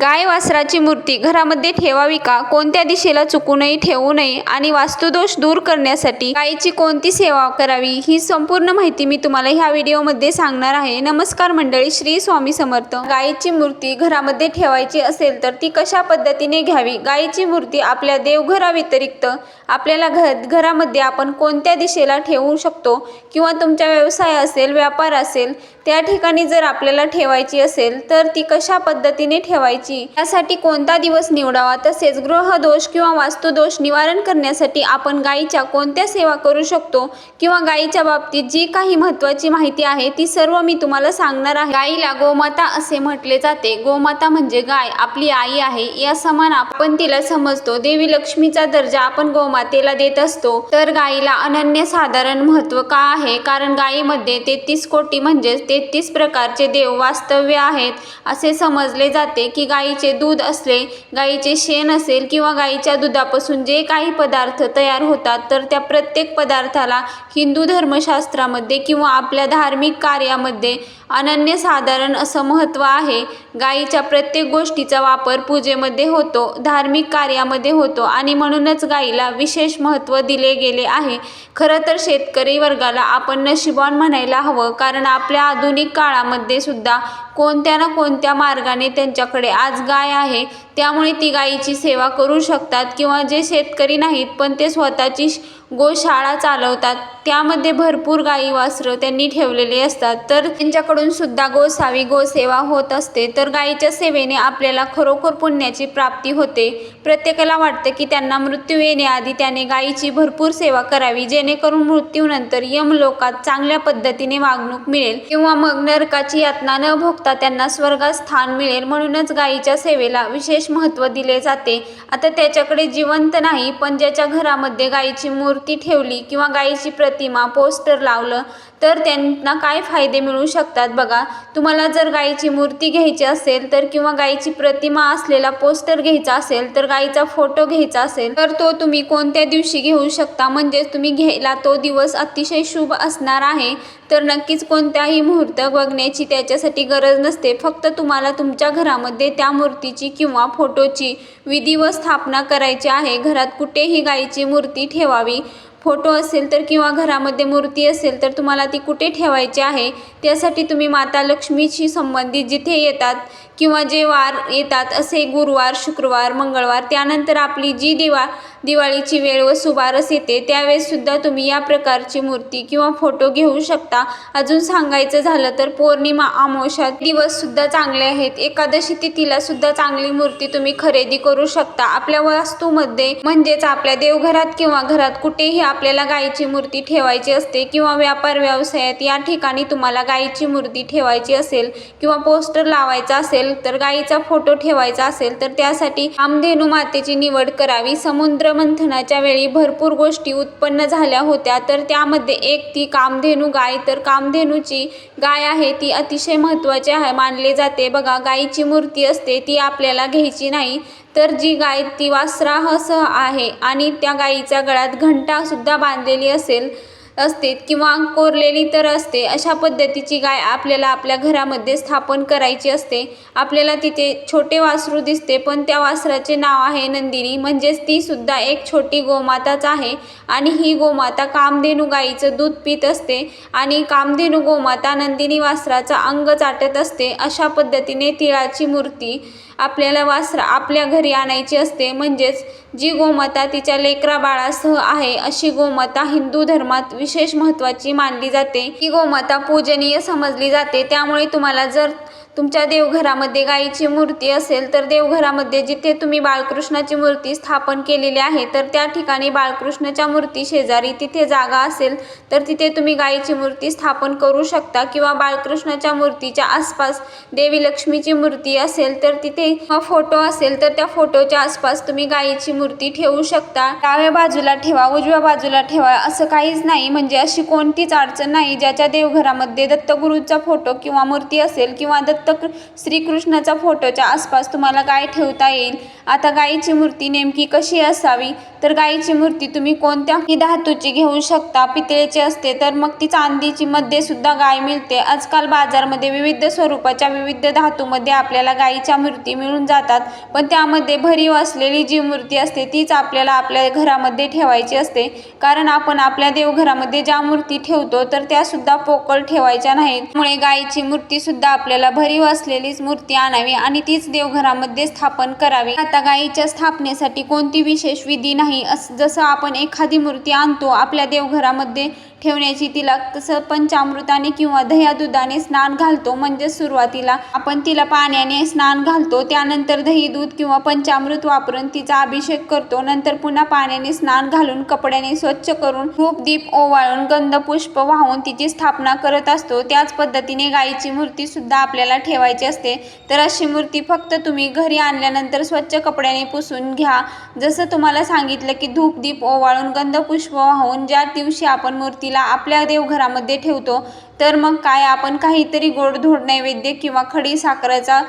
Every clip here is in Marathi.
गाय वासराची मूर्ती घरामध्ये ठेवावी का? कोणत्या दिशेला चुकूनही ठेवू नये आणि वास्तुदोष दूर करण्यासाठी गायीची कोणती सेवा करावी? ही संपूर्ण माहिती मी तुम्हाला ह्या व्हिडिओमध्ये सांगणार आहे. नमस्कार मंडळी श्री स्वामी समर्थ. गायीची मूर्ती घरामध्ये ठेवायची असेल तर ती कशा पद्धतीने घ्यावी? गायीची मूर्ती आपल्या देवघराव्यतिरिक्त आपल्याला घर घरामध्ये आपण कोणत्या दिशेला ठेवू शकतो? किंवा तुमचा व्यवसाय असेल व्यापार असेल त्या ठिकाणी जर आपल्याला ठेवायची असेल तर ती कशा पद्धतीने ठेवायची? यासाठी कोणता दिवस निवडावा? तसेच ग्रहदोष किंवा वास्तुदोष निवारण करण्यासाठी आपण गायीच्या कोणत्या सेवा करू शकतो? किंवा गायीच्या बाबतीत जी काही महत्त्वाची माहिती आहे ती सर्व मी तुम्हाला सांगणार आहे. गायीला गोमाता असे म्हटले जाते. गोमाता म्हणजे गाय. आपली आई आहे. या समान आपण तिला समजतो. देवी लक्ष्मीचा दर्जा आपण गोमातेला देत असतो. तर गायीला अनन्य साधारण महत्त्व का आहे? कारण गायीमध्ये तेहतीस कोटी म्हणजेच तेहतीस प्रकारचे देव वास्तव्य आहेत. असे समजले जाते की गाय गाईचे दूध असले गाईचे शेण असेल किंवा गाईच्या दुधापासून जे काही पदार्थ तयार होतात तर त्या प्रत्येक पदार्थाला हिंदू धर्मशास्त्रामध्ये किंवा आपल्या धार्मिक कार्यामध्ये अनन्यसाधारण असं महत्त्व आहे. गाईच्या प्रत्येक गोष्टीचा वापर पूजेमध्ये होतो धार्मिक कार्यामध्ये होतो आणि म्हणूनच गाईला विशेष महत्त्व दिले गेले आहे. खरं तर शेतकरी वर्गाला आपण नशिबान म्हणायला हवं कारण आपल्या आधुनिक काळामध्ये सुद्धा कोणत्या ना कोणत्या मार्गाने त्यांच्याकडे आज गाय आहे त्यामुळे ती गाईची सेवा करू शकतात किंवा जे शेतकरी नाहीत पण ते स्वतःची गोशाळा चालवतात. त्यामध्ये भरपूर गाई वासरं त्यांनी ठेवलेले असतात. तर त्यांच्याकडून सुद्धा गोसावी गोसेवा होत असते. तर गाईच्या सेवेने आपल्याला खरोखर पुण्याची प्राप्ती होते. प्रत्येकाला वाटतं की त्यांना मृत्यू येण्याआधी त्याने गाईची भरपूर सेवा करावी जेणेकरून मृत्यूनंतर यमलोकात चांगल्या पद्धतीने वागणूक मिळेल किंवा मग नरकाची यातना न भोगता त्यांना स्वर्गात स्थान मिळेल. म्हणूनच गाईच्या सेवेला विशेष महत्त्व दिले जाते. आता त्याच्याकडे जिवंत नाही पण ज्याच्या घरामध्ये गायीची मूर्ती ठेवली किंवा गायीची प्रतिमा पोस्टर लावलं तर त्यांना काय फायदे मिळू शकतात? बघा तुम्हाला जर गायीची मूर्ती घ्यायची असेल तर किंवा गायीची प्रतिमा असलेला पोस्टर घ्यायचा असेल तर गायीचा फोटो घ्यायचा असेल तर तो तुम्ही कोणत्या दिवशी घेऊ शकता? म्हणजेच तुम्ही घ्यायला तो दिवस अतिशय शुभ असणार आहे. तर नक्कीच कोणत्याही मुहूर्त बघण्याची त्याच्यासाठी गरज नसते. फक्त तुम्हाला तुमच्या घरामध्ये त्या मूर्तीची किंवा फोटोची विधी व स्थापना करायची आहे. घरात कुठेही गायीची मूर्ती ठेवावी. फोटो असेल तर किंवा घरामध्ये मूर्ती असेल तर तुम्हाला ती कुठे ठेवायची आहे? त्यासाठी तुम्ही माता लक्ष्मीशी संबंधित जिथे येतात किंवा जे वार येतात असे गुरुवार शुक्रवार मंगळवार त्यानंतर आपली जी दिवा दिवाळीची वेळ व सुबारस येते त्यावेळेससुद्धा तुम्ही या प्रकारची मूर्ती किंवा फोटो घेऊ शकता. अजून सांगायचं झालं तर पौर्णिमा अमावस्या दिवससुद्धा चांगले आहेत. एकादशी तिथीलासुद्धा चांगली मूर्ती तुम्ही खरेदी करू शकता. आपल्या वास्तूमध्ये म्हणजेच आपल्या देवघरात किंवा घरात कुठेही आपल्याला गायीची मूर्ती ठेवायची असते किंवा व्यापार व्यवसायात या ठिकाणी तुम्हाला गायीची मूर्ती ठेवायची असेल किंवा पोस्टर लावायचा असेल तर गायीचा फोटो ठेवायचा असेल तर त्यासाठी कामधेनू मातेची निवड करावी. समुद्र मंथनाच्या वेळी भरपूर गोष्टी उत्पन्न झाल्या होत्या तर त्यामध्ये एक ती कामधेनू गाय. तर कामधेनूची गाय आहे ती अतिशय महत्त्वाची आहे मानले जाते. बघा गायीची मूर्ती असते ती आपल्याला घ्यायची नाही. तर जी गाय ती वासराहसह आहे आणि त्या गायीच्या गळ्यात घंटासुद्धा बांधलेली असेल. असते किंवा कोरलेली तर असते अशा पद्धतीची गाय आपल्याला आपल्या घरामध्ये स्थापन करायची असते. आपल्याला तिथे छोटे वासरू दिसते पण त्या वासराचे नाव आहे नंदिनी. म्हणजेच ती सुद्धा एक छोटी गोमाताच आहे आणि ही गोमाता कामधेनू गाईचं दूध पित असते आणि कामधेनू गोमाता नंदिनी वासराचा अंग चाटत असते. अशा पद्धतीने तिळाची मूर्ती आपल्याला वासरा आपल्या घरी आणायची असते. म्हणजेच जी गोमाता तिच्या लेकरा बाळासह आहे अशी गोमाता हिंदू धर्मात विशेष महत्त्वाची मानली जाते. ही गोमाता पूजनीय समजली जाते त्यामुळे तुम्हाला जर तुमच्या देवघरामध्ये गायीची मूर्ती असेल तर देवघरामध्ये जिथे तुम्ही बाळकृष्णाची मूर्ती स्थापन केलेली आहे तर त्या ठिकाणी बाळकृष्णाच्या मूर्ती शेजारी तिथे जागा असेल तर तिथे तुम्ही गायीची मूर्ती स्थापन करू शकता. किंवा बाळकृष्णाच्या मूर्तीच्या आसपास देवी लक्ष्मीची मूर्ती असेल तर तिथे फोटो असेल तर त्या फोटोच्या आसपास तुम्ही गायीची मूर्ती ठेवू शकता. डाव्या बाजूला ठेवा उजव्या बाजूला ठेवा असं काहीच नाही. म्हणजे अशी कोणतीच अडचण नाही ज्याच्या देवघरामध्ये दत्तगुरूचा फोटो किंवा मूर्ती असेल किंवा दत्त श्रीकृष्णाचा फोटोच्या आसपास तुम्हाला गाय ठेवता येईल. आता गायीची मूर्ती नेमकी कशी असावी? तर गाईची मूर्ती तुम्ही कोणत्याही धातूची घेऊ शकता. पितळेची असते तर मग ती चांदीची मध्ये सुद्धा गाय मिळते. आजकाल बाजारमध्ये विविध स्वरूपाच्या विविध धातूमध्ये आपल्याला गाईच्या मूर्ती मिळून जातात. पण त्यामध्ये भरीव असलेली जी मूर्ती असते तीच आपल्याला आपल्या घरामध्ये ठेवायची असते. कारण आपण आपल्या देवघरामध्ये ज्या मूर्ती ठेवतो तर त्या सुद्धा पोकळ ठेवायच्या नाहीत. त्यामुळे गायीची मूर्ती सुद्धा आपल्याला भरीव असलेलीच मूर्ती आणावी आणि तीच देवघरामध्ये स्थापन करावी. आता गाईच्या स्थापनेसाठी कोणती विशेष विधी नाही? जसं आपण एखादी मूर्ती आणतो आपल्या देवघरामध्ये ठेवण्याची तिला तसं पंचामृताने किंवा दह्या दुधाने स्नान घालतो म्हणजे सुरुवातीला आपण तिला पाण्याने स्नान घालतो त्यानंतर दही दूध किंवा पंचामृत वापरून तिचा अभिषेक करतो नंतर पुन्हा पाण्याने स्नान घालून कपड्याने स्वच्छ करून धूप दीप ओवाळून गंध पुष्प वाहून तिची स्थापना करत असतो. त्याच पद्धतीने गाईची मूर्ती सुद्धा आपल्याला ठेवायची असते. तर अशी मूर्ती फक्त तुम्ही घरी आणल्यानंतर स्वच्छ कपड्याने पुसून घ्या. जसं तुम्हाला सांगितलं की धूप दीप ओवाळून गंध पुष्प वाहून ज्या दिवशी आपण मूर्ती तिला आपल्या देवघरामध्ये ठेवतो. तर मग काय आपण काहीतरी गोडधोड नैवेद्य किंवा खडी साखरेचा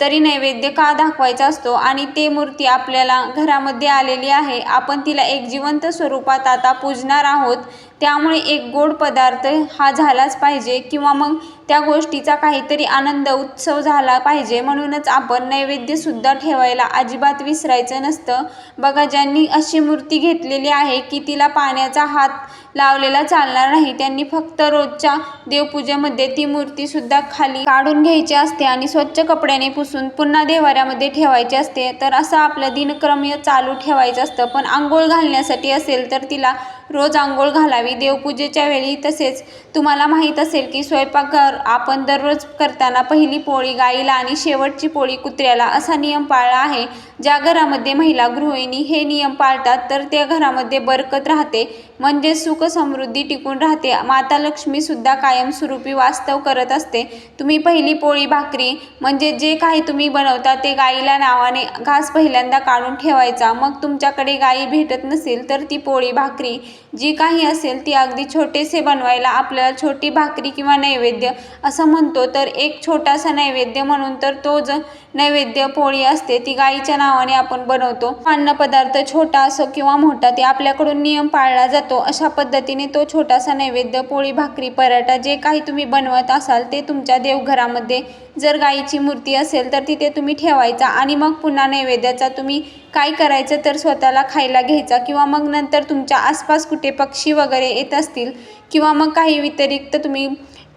तरी नैवेद्य का दाखवायचा असतो? आणि ते मूर्ती आपल्याला घरामध्ये आलेली आहे. आपण तिला एक जिवंत स्वरूपात आता पूजणार आहोत. त्यामुळे एक गोड पदार्थ हा झालाच पाहिजे किंवा मग त्या गोष्टीचा काहीतरी आनंद उत्सव झाला पाहिजे. म्हणूनच आपण नैवेद्यसुद्धा ठेवायला अजिबात विसरायचं नसतं. बघा ज्यांनी अशी मूर्ती घेतलेली आहे की तिला पाण्याचा हात लावलेला चालणार नाही त्यांनी फक्त रोजच्या देवपूजेमध्ये ती मूर्तीसुद्धा खाली काढून घ्यायची असते आणि स्वच्छ कपड्याने पुसून पुन्हा देवाऱ्यामध्ये ठेवायची असते. तर असं आपलं दिनक्रम्य चालू ठेवायचं असतं. पण आंघोळ घालण्यासाठी असेल तर तिला रोज आंघोळ घालावी देवपूजेच्या वेळी तसेच तुम्हाला माहीत असेल की स्वयंपाकघर आपण दररोज करताना पहिली पोळी गाईला आणि शेवटची पोळी कुत्र्याला असा नियम पाळला आहे. ज्या घरामध्ये महिला गृहिणी हे नियम पाळतात तर त्या घरामध्ये बरकत राहते म्हणजे सुख समृद्धी टिकून राहते. माता लक्ष्मीसुद्धा कायमस्वरूपी वास्तव करत असते. तुम्ही पहिली पोळी भाकरी म्हणजे जे काही तुम्ही बनवता ते गाईला नावाने घास पहिल्यांदा काढून ठेवायचा. मग तुमच्याकडे गाई भेटत नसेल तर ती पोळी भाकरी जी काही असेल ती अगदी छोटेसे बनवायला आपल्याला छोटी भाकरी किंवा नैवेद्य असं म्हणतो. तर एक छोटासा नैवेद्य म्हणून तर तो ज नैवेद्य पोळी असते ती गाईच्या नावाने आपण बनवतो. अन्नपदार्थ छोटा असो किंवा मोठा ते आपल्याकडून नियम पाळला जातो. अशा पद्धतीने तो छोटासा नैवेद्य पोळी भाकरी पराठा जे काही तुम्ही बनवत असाल ते तुमच्या देवघरामध्ये जर गाईची मूर्ती असेल तर तिथे तुम्ही ठेवायचा आणि मग पुन्हा नैवेद्याचा तुम्ही काय करायचं तर स्वतःला खायला घ्यायचा किंवा मग नंतर तुमच्या आसपास कुठे पक्षी वगैरे येत असतील किंवा मग काही व्यतिरिक्त तुम्ही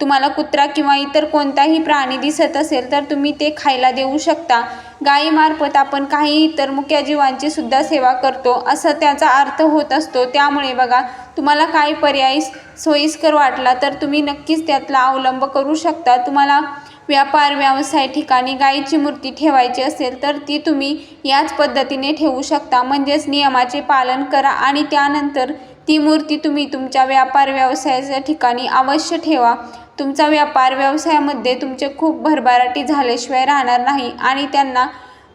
तुम्हाला कुत्रा किंवा इतर कोणताही प्राणी दिसत असेल तर तुम्ही ते खायला देऊ शकता. गायीमार्फत आपण काही इतर मुक्या जीवांची सुद्धा सेवा करतो. असं त्याचा अर्थ होत असतो. त्यामुळे बघा तुम्हाला काय पर्याय सोयीस्कर वाटला तर तुम्ही नक्कीच त्यातला अवलंब करू शकता. तुम्हाला व्यापार व्यवसाय ठिकाणी गाईची मूर्ती ठेवायची असेल तर ती तुम्ही याच पद्धतीने ठेवू शकता. म्हणजेच नियमाचे पालन करा आणि त्यानंतर ती मूर्ती तुम्ही तुमच्या व्यापार व्यवसायाच्या ठिकाणी अवश्य ठेवा. तुमचा व्यापार व्यवसायामध्ये तुमचे खूप भरभराटी झाल्याशिवाय राहणार नाही आणि त्यांना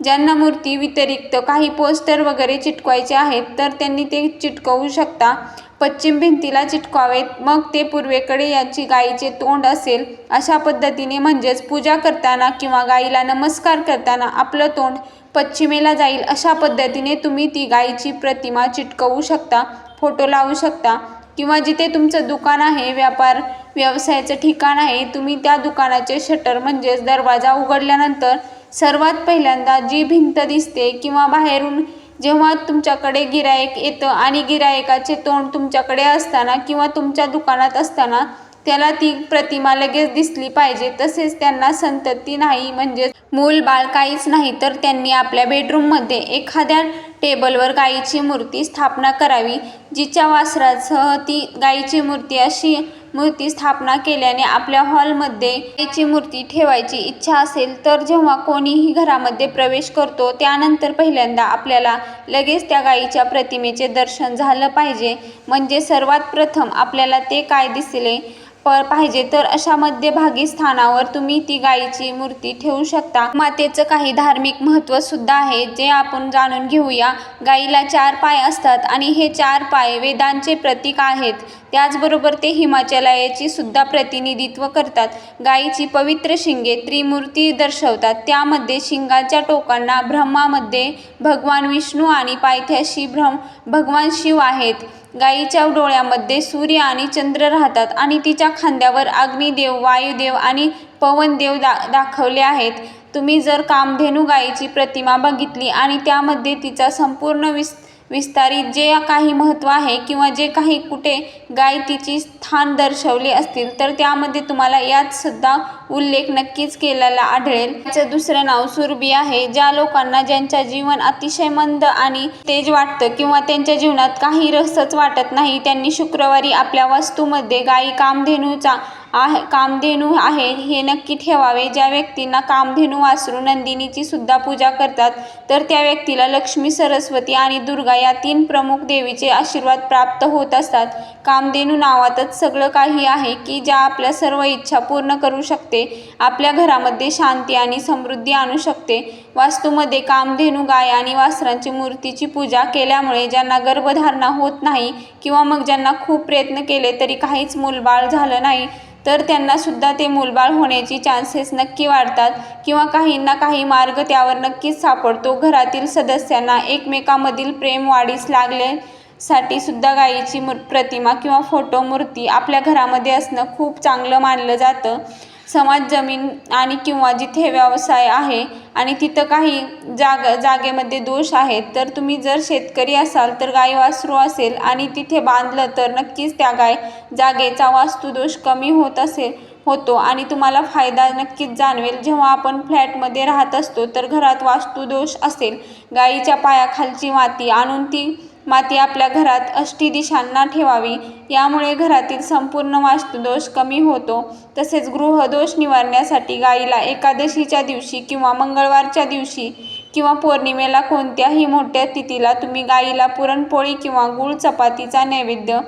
ज्यांना मूर्ती व्यतिरिक्त काही पोस्टर वगैरे चिटकवायचे आहेत तर त्यांनी ते चिटकवू शकता. पश्चिम भिंतीला चिटकावेत मग ते पूर्वेकडे याची गाईचे तोंड असेल. अशा पद्धतीने म्हणजेच पूजा करताना किंवा गाईला नमस्कार करताना आपलं तोंड पश्चिमेला जाईल. अशा पद्धतीने तुम्ही ती गाईची प्रतिमा चिटकवू शकता. फोटो लावू शकता. किंवा जिथे तुमचं दुकान आहे व्यापार व्यवसायाचं ठिकाण आहे तुम्ही त्या दुकानाचे शटर म्हणजेच दरवाजा उघडल्यानंतर सर्वात पहिल्यांदा जी भिंत दिसते किंवा बाहेरून जेव्हा तुमच्याकडे गिरायक येतं आणि गिरायकाचे तोंड तुमच्याकडे असताना किंवा तुमच्या दुकानात असताना त्याला ती प्रतिमा लगेच दिसली पाहिजे. तसेच त्यांना संतती नाही म्हणजे मूल बाळ काहीच नाही तर त्यांनी आपल्या बेडरूममध्ये एखाद्या टेबलवर गाईची मूर्ती स्थापना करावी जिच्या वासरासह ती गाईची मूर्ती अशी मूर्ती स्थापना केल्याने आपल्या हॉलमध्ये गायीची मूर्ती ठेवायची इच्छा असेल तर जेव्हा कोणीही घरामध्ये प्रवेश करतो त्यानंतर पहिल्यांदा आपल्याला लगेच त्या गाईच्या प्रतिमेचे दर्शन झालं पाहिजे. म्हणजे सर्वात प्रथम आपल्याला ते काय दिसले? प पाहिजे तर अशा मध्यभागी स्थानावर तुम्ही ती गायीची मूर्ती ठेवू शकता. मातेचं काही धार्मिक महत्त्व सुद्धा आहे जे आपण जाणून घेऊया. गायीला चार पाय असतात आणि हे चार पाय वेदांचे प्रतीक आहेत. त्याचबरोबर ते हिमाचलायाची सुद्धा प्रतिनिधित्व करतात. गायीची पवित्र शिंगे त्रिमूर्ती दर्शवतात. त्यामध्ये शिंगाच्या टोकांना ब्रह्मामध्ये भगवान विष्णू आणि पायथ्याशी ब्रह्म भगवान शिव आहेत. गायीच्या डोळ्यामध्ये सूर्य आणि चंद्र राहतात आणि तिच्या खांद्यावर अग्निदेव वायुदेव आणि पवनदेव दा दाखवले आहेत. तुम्ही जर कामधेनू गायीची प्रतिमा बघितली आणि त्यामध्ये तिचा संपूर्ण विस् विस्तारित जे काही महत्त्व आहे किंवा जे काही कुठे गायतीची स्थान दर्शवले असतील तर त्यामध्ये तुम्हाला यात सुद्धा उल्लेख नक्कीच केलेला आढळेल. त्याचं दुसरं नाव सुरभी आहे ज्या लोकांना ज्यांच्या जीवन अतिशय मंद आणि तेज वाटतं किंवा त्यांच्या जीवनात काही रसच वाटत नाही त्यांनी शुक्रवारी आपल्या वस्तूमध्ये गायी कामधेनूचा आहे कामधेनू आहे हे नक्की ठेवावे. ज्या व्यक्तींना कामधेनू वासरू नंदिनीची सुद्धा पूजा करतात तर त्या व्यक्तीला लक्ष्मी सरस्वती आणि दुर्गा या तीन प्रमुख देवीचे आशीर्वाद प्राप्त होत असतात. कामधेनू नावातच सगळं काही आहे की ज्या आपल्या सर्व इच्छा पूर्ण करू शकते आपल्या घरामध्ये शांती आणि समृद्धी आणू शकते. वास्तूमध्ये कामधेनू गाय आणि वासरांची मूर्तीची पूजा केल्यामुळे ज्यांना गर्भधारणा होत नाही किंवा मग ज्यांना खूप प्रयत्न केले तरी काहीच मूलबाळ झालं नाही तर त्यांनासुद्धा ते मूलबाळ होण्याची चान्सेस नक्की वाढतात किंवा काहींना काही मार्ग त्यावर नक्कीच सापडतो. घरातील सदस्यांना एकमेकांमधील प्रेम वाढीस लागले साठी सुद्धा गायीची मूर प्रतिमा किंवा फोटो मूर्ती आपल्या घरामध्ये असणं खूप चांगलं मानलं जातं. समाज जमीन आणि किंवा जिथे व्यवसाय आहे आणि तिथं काही जाग जागेमध्ये दोष आहेत तर तुम्ही जर शेतकरी असाल तर गाय वासरू असेल आणि तिथे बांधलं तर नक्कीच त्या गाय जागेचा वास्तुदोष कमी होत असेल होतो. आणि तुम्हाला फायदा नक्कीच जाणवेल. जेव्हा आपण फ्लॅटमध्ये राहत असतो तर घरात वास्तुदोष असेल. गायीच्या पायाखालची माती आणून ती माती आपल्या घरात अष्टी दिशांना ठेवावी. यामुळे घरातील संपूर्ण वास्तुदोष कमी होतो. तसेच गृहदोष निवारण्यासाठी गाईला एकादशीच्या दिवशी किंवा मंगळवारच्या दिवशी किंवा पौर्णिमेला कोणत्याही मोठ्या तिथीला तुम्ही गाईला पुरणपोळी किंवा गूळ चपातीचा नैवेद्य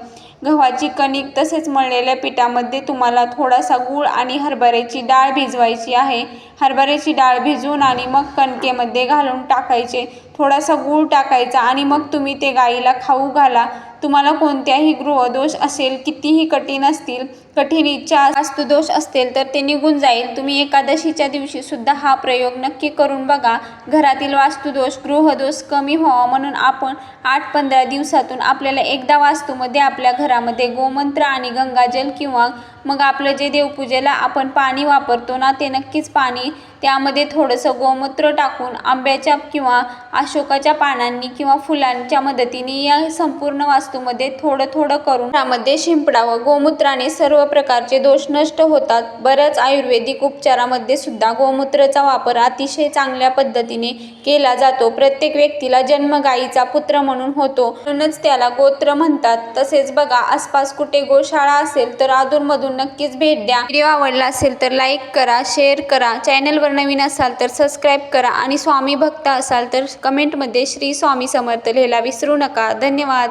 गव्हाची कणिक तसेच मळलेल्या पिठामध्ये तुम्हाला थोडासा गूळ आणि हरभऱ्याची डाळ भिजवायची आहे. हरभऱ्याची डाळ भिजवून आणि मग कणकेमध्ये घालून टाकायचे. थोडासा गूळ टाकायचा आणि मग तुम्ही ते गाईला खाऊ घाला. तुम्हाला कोणत्याही गृहदोष असेल कितीही कठीण असतील कठीण इच्छा वास्तुदोष असतील तर ते निघून जाईल. तुम्ही एकादशीच्या दिवशी सुद्धा हा प्रयोग नक्की करून बघा. घरातील वास्तुदोष गृहदोष कमी व्हावा म्हणून आपण आठ पंधरा दिवसातून आपल्याला एकदा वास्तूमध्ये आपल्या घरामध्ये गोमंत्र आणि गंगाजल किंवा मग आपलं जे देवपूजेला आपण पाणी वापरतो ना ते नक्कीच पाणी त्यामध्ये थोडंसं गोमूत्र टाकून आंब्याच्या किंवा अशोकाच्या पानांनी किंवा फुलांच्या मदतीने या संपूर्ण वास्तूमध्ये थोडं थोडं करून त्यामध्ये शिंपडावं गोमूत्राने सर्व प्रकारचे दोष नष्ट होतात. बऱ्याच आयुर्वेदिक उपचारामध्ये सुद्धा गोमूत्राचा वापर अतिशय चांगल्या पद्धतीने केला जातो. प्रत्येक व्यक्तीला जन्म गायीचा पुत्र म्हणून होतो. म्हणूनच त्याला गोत्र म्हणतात. तसेच बघा आसपास कुठे गोशाळा असेल तर अधूनमधून नक्कीच भेट द्या. व्हिडिओ आवडला असेल तर लाईक करा शेअर करा. चॅनलवर नवीन असाल तर सबस्क्राईब करा आणि स्वामी भक्त असाल तर कमेंटमध्ये श्री स्वामी समर्थ लिहायला विसरू नका. धन्यवाद.